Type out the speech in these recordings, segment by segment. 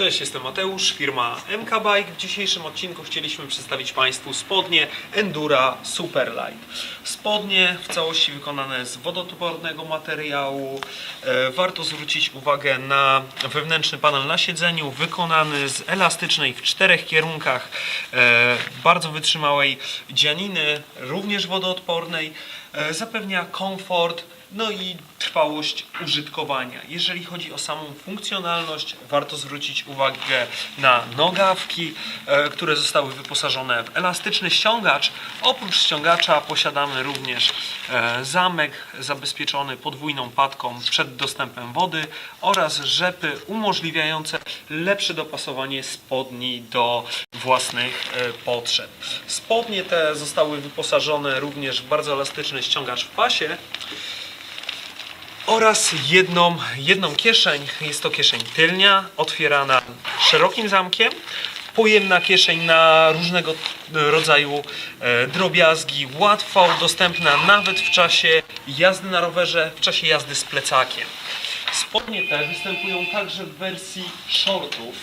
Cześć, jestem Mateusz, firma MK Bike. W dzisiejszym odcinku chcieliśmy przedstawić Państwu spodnie Endura Superlight. Spodnie w całości wykonane z wodoodpornego materiału. E, Warto zwrócić uwagę na wewnętrzny panel na siedzeniu, wykonany z elastycznej w czterech kierunkach, e, bardzo wytrzymałej dzianiny, również wodoodpornej. E, Zapewnia komfort, no i trwałość użytkowania. Jeżeli chodzi o samą funkcjonalność, warto zwrócić uwagę na nogawki, e, które zostały wyposażone w elastyczny ściągacz. Oprócz ściągacza posiadamy również e, zamek zabezpieczony podwójną padką przed dostępem wody oraz rzepy umożliwiające lepsze dopasowanie spodni do własnych e, potrzeb. Spodnie te zostały wyposażone również w bardzo elastyczny ściągacz w pasie oraz jedną, jedną kieszeń. Jest to kieszeń tylnia, otwierana szerokim zamkiem. Pojemna kieszeń na różnego rodzaju e, drobiazgi, łatwo dostępna nawet w czasie jazdy na rowerze, w czasie jazdy z plecakiem. Spodnie te występują także w wersji shortów.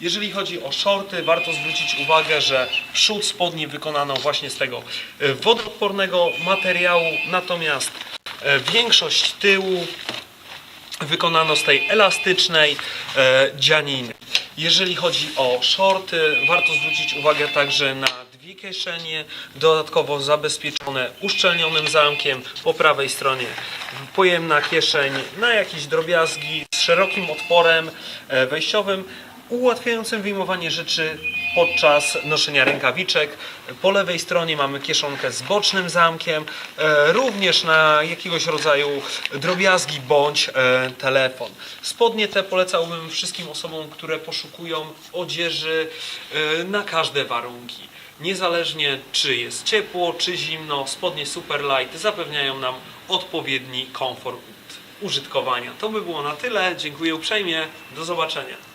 Jeżeli chodzi o shorty, warto zwrócić uwagę, że przód spodni wykonano właśnie z tego e, wodoodpornego materiału, natomiast większość tyłu wykonano z tej elastycznej e, dzianiny. Jeżeli chodzi o shorty, warto zwrócić uwagę także na dwie kieszenie, dodatkowo zabezpieczone uszczelnionym zamkiem po prawej stronie. Pojemna kieszeń na jakieś drobiazgi z szerokim otworem e, wejściowym, ułatwiającym wyjmowanie rzeczy podczas noszenia rękawiczek. Po lewej stronie mamy kieszonkę z bocznym zamkiem, e, również na jakiegoś rodzaju drobiazgi bądź e, telefon. Spodnie te polecałbym wszystkim osobom, które poszukują odzieży e, na każde warunki. Niezależnie czy jest ciepło, czy zimno, spodnie Superlight zapewniają nam odpowiedni komfort użytkowania. To by było na tyle. Dziękuję uprzejmie. Do zobaczenia.